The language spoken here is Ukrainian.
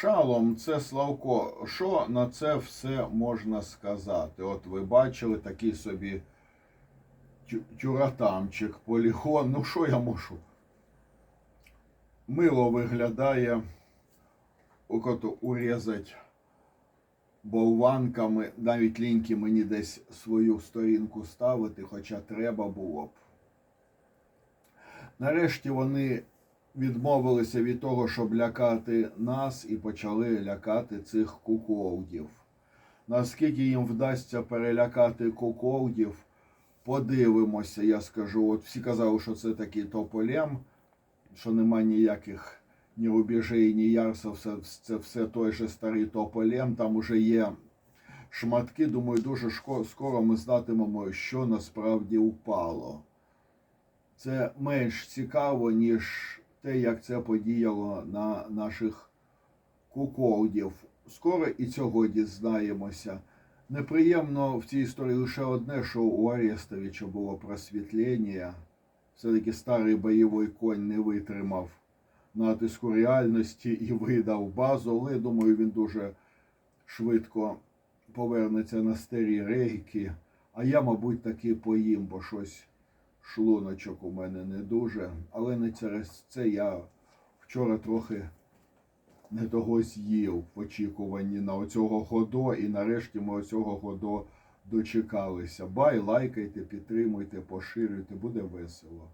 Шалом, це Славко. Що на це все можна сказати? От ви бачили такий собі тю- тюратамчик, полігон. Ну що я можу? Мило виглядає, ото урізати болванками, навіть ліньки мені десь свою сторінку ставити, хоча треба було б. Нарешті вони відмовилися від того, щоб лякати нас, і почали лякати цих куколдів. Наскільки їм вдасться перелякати куколдів, подивимося, я скажу. От всі казали, що це такий тополем, що нема ніяких ні рубежей, ні ярсів, все, це все той же старий тополем, там уже є шматки. Думаю, дуже скоро ми знатимемо, що насправді впало. Це менш цікаво, ніж те, як це подіяло на наших куколдів. Скоро і цього дізнаємося. Неприємно в цій історії лише одне, що у Арестовича було просвітлення. Все-таки старий бойовий конь не витримав натиску реальності і видав базу, але я думаю, він дуже швидко повернеться на старі рейки. А я, мабуть, таки поїм, бо щось шлуночок у мене не дуже. Але не через це я вчора трохи не того з'їв в очікуванні на оцього годо, і нарешті ми оцього годо дочекалися. Бай, лайкайте, підтримуйте, поширюйте, буде весело.